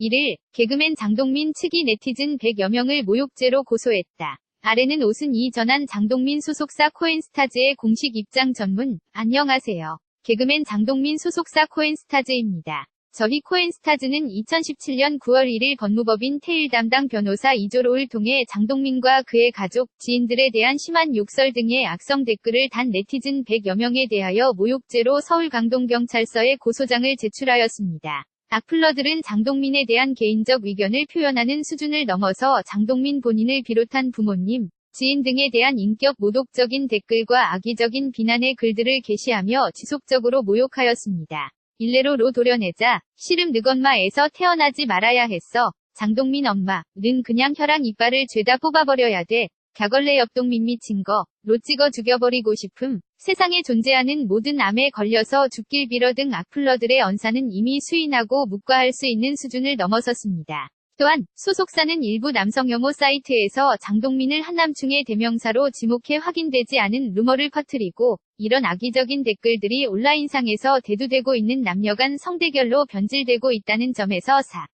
1일 개그맨 장동민 측이 네티즌 100여 명을 모욕죄로 고소했다. 아래는 옷은 이 전한 장동민 소속사 코엔스타즈의 공식 입장 전문. 안녕하세요. 개그맨 장동민 소속사 코엔스타즈입니다. 저희 코엔스타즈는 2017년 9월 1일 법무법인 테일 담당 변호사 이조로를 통해 장동민과 그의 가족, 지인들에 대한 심한 욕설 등의 악성 댓글을 단 네티즌 100여 명에 대하여 모욕죄로 서울 강동경찰서에 고소장을 제출하였습니다. 악플러들은 장동민에 대한 개인적 의견을 표현하는 수준을 넘어서 장동민 본인을 비롯한 부모님, 지인 등에 대한 인격 모독적인 댓글과 악의적인 비난의 글들을 게시하며 지속적으로 모욕하였습니다. 일례로 로 도려내자 씨름 늑엄마에서 태어나지 말아야 했어. 장동민 엄마 는 그냥 혈랑 이빨을 죄다 뽑아버려야 돼. 갸걸레 옆동민 미친 거 로 찍어 죽여버리고 싶음. 세상에 존재하는 모든 암에 걸려서 죽길 빌어 등 악플러들의 언사는 이미 수인하고 묵과할 수 있는 수준을 넘어섰습니다. 또한 소속사는 일부 남성 혐오 사이트에서 장동민을 한남충의 대명사로 지목해 확인되지 않은 루머를 퍼뜨리고 이런 악의적인 댓글들이 온라인상에서 대두되고 있는 남녀 간 성대결로 변질되고 있다는 점에서 사